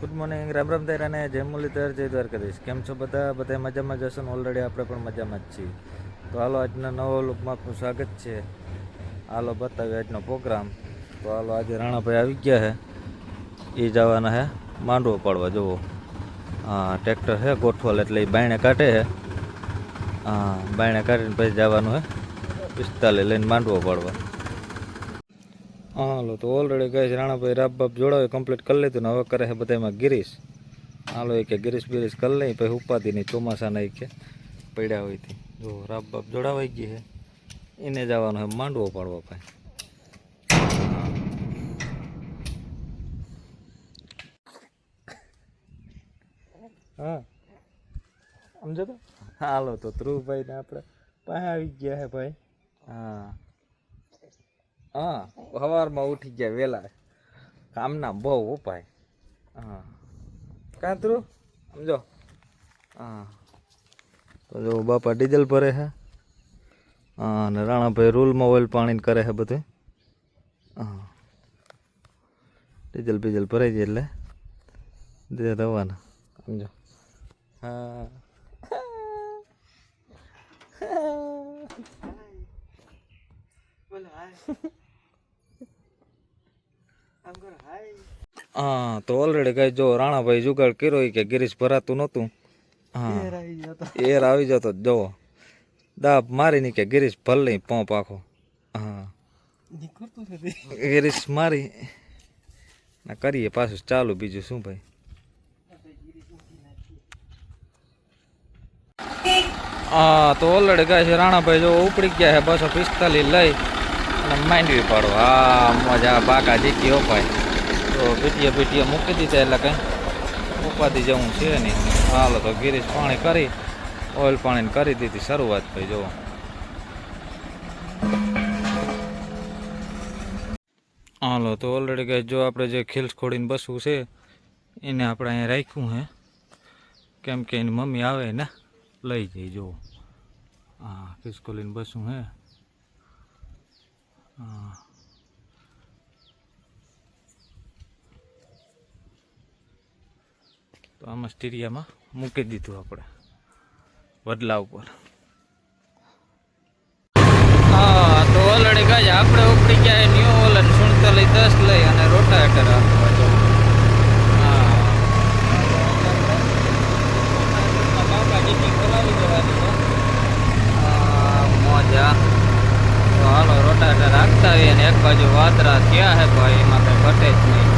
Good morning Ram Ram તૈર અને જય મુરલીધર જય દ્વારકાધીશ કેમ છો બધા? બધા મજામાં જશો ને? ઓલરેડી આપણે પણ મજામાં જ છીએ. તો હાલો આજના નવો લુકમાં આપનું સ્વાગત છે. હાલો બતાવીએ આજનો પ્રોગ્રામ તો હાલો આજે રાણાભાઈ આવી ગયા છે એ જવાના હે માંડવો પાડવા, જુઓ. હા ટ્રેક્ટર છે ગોઠવલ એટલે એ બાયણે કાઢે છે હા, બાયણે કાઢીને પછી જવાનું હે પિસ્તાલે લઈને માંડવો પાડવા. હાલો તો ઓલરેડી કહે છે રાણાભાઈ રાપ બાપ જોડાવે કમ્પ્લીટ કરી લીધું ને હવે કરે છે બધામાં ગિરીશ. હાલો એ કે ગિરીશ બિરીશ કરી લઈ પછી ઉપાધિ નહીં ચોમાસાના એ કે પડ્યા હોયથી જો રાપ બાપ જોડાવાઈ ગઈ છે. એને જવાનું છે માંડવો પાડવા ભાઈ. હા. સમજો તો? હાલો તો ધ્રુવભાઈ ને આપણે પાસે આવી ગયા છે ભાઈ. હા. હા સવારમાં ઉઠી ગયા વહેલા કામના બહુ ઉપાય. હા. કાં ધ્રુવ સમજો? હા. તો જો બાપા ડીઝલ ભરે છે હા અને રાણાભાઈ રૂલમાં ઓઇલ પાણી કરે છે બધું. હા. ડીઝલ બીઝલ ભરાઈ જાય એટલે દે દવાના. સમજો? હા. હા તો ઓલરેડી કઈ જો રાણાભાઈ જુગાડ કર્યો કે ગિરીશ ભરાતું નહોતું. હા. એર આવી જતો. જો દાબ મારી ની કે ગિરીશ ભલ નહીં પંપ આખો. હા. ગિરીશ મારી. ના કરીએ પાછું ચાલુ બીજું શું ભાઈ? હા તો ઓલરેડી કહે છે રાણાભાઈ જો ઉપડી ગયા છે બસો પિસ્તાલીસ લઈ. માંડવી પડો. હા, મજા પાકા જીતી ભાઈ તો પીટીએ પીટીએ મૂકી દીધા એટલે કંઈ ઉપાધિ જવું છે નહીં. હાલો તો ગિરીશ પાણી કરી, ઓઇલ પાણીને કરી દીધી શરૂઆત ભાઈ, જુઓ. હાલો તો ઓલરેડી ગઈ જો આપણે જે ખીલ્સ ખોડીને બસવું છે, એને આપણે અહીંયા રાખ્યું હે. કેમ કે એની મમ્મી આવે ને, લઈ જઈ જુઓ. હા ખિસકોલીને બસું હે. હા તો આમાં સ્ટીરિયામાં મૂકી દીધું આપણે. વડલા ઉપર. હા, તો ઓલરેડી કાંઈ આપણે ઉપડી ગયા ન્યೂ ઓલન સુડતાલીસ દસ લઈ અને રોટાવેટર આપવા જો હા બાકાજીની ખોલાવી દેવાની છે. હા, મોજા તો હાલો રોટાવેટર રાખતા આવીએ અને એક બાજુ વાદરા થયા હે ભાઈ એમાં કંઈ ઘટે જ નહીં.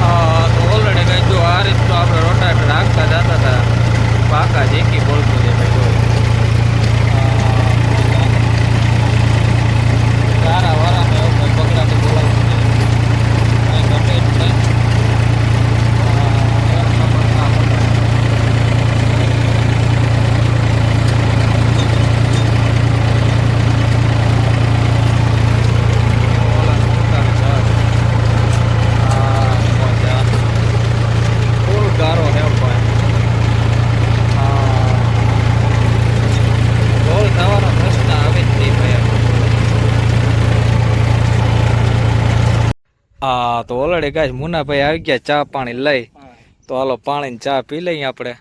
હા. તો ઓલરેડી કઈ જો આ રીતનું આપણે રોટાવેટર રાખતા જતા હતા. પાકા જેકી બોલતું છે ભાઈ જો સારા વારામાં એવું કંઈ બગડાટી બોલાવતું નહીં કંઈ ઘટે જ નહીં હા, એક નંબર કામ હતું. ઓલા સુડતાલીસ હજાર. હા, મજા. ફૂલ ગારો હે ભાઈ હા ગોળ થવાનો પ્રશ્ન આવે જ નહીં ભાઈ હા તો ઓલરેડી ગાય મુનાભાઈ આવી ગયા ચા પાણી લઈ. તો હાલો પાણી ચા પી લઈએ આપણે.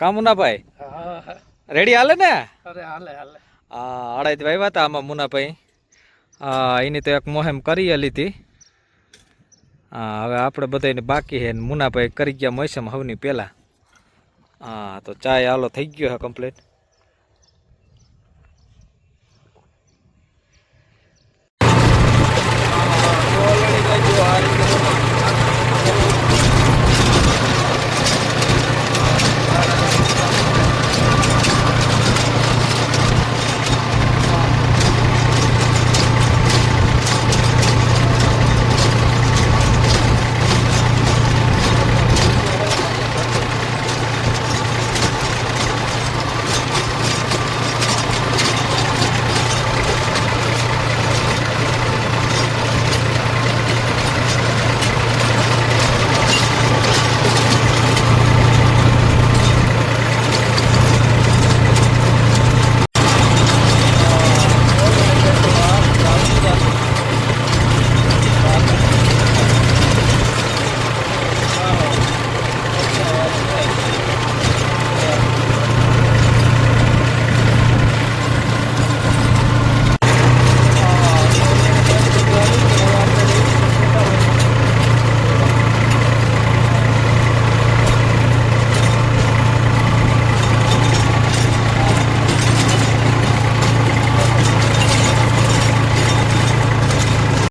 કા મુનાભાઈ? રેડી હાલે ને? અરે હાલે હાલે. હા અડાઈ ભાઈ વાત આમાં મુનાભાઈ. હા એની તો એક મોહેમ કરી લીધી હા હવે આપણે બધાને બાકી છે મુનાભાઈ કરી ગયા મોસમ હવની પહેલાં. હા તો ચાય હાલો થઈ ગયો છે કમ્પ્લીટ.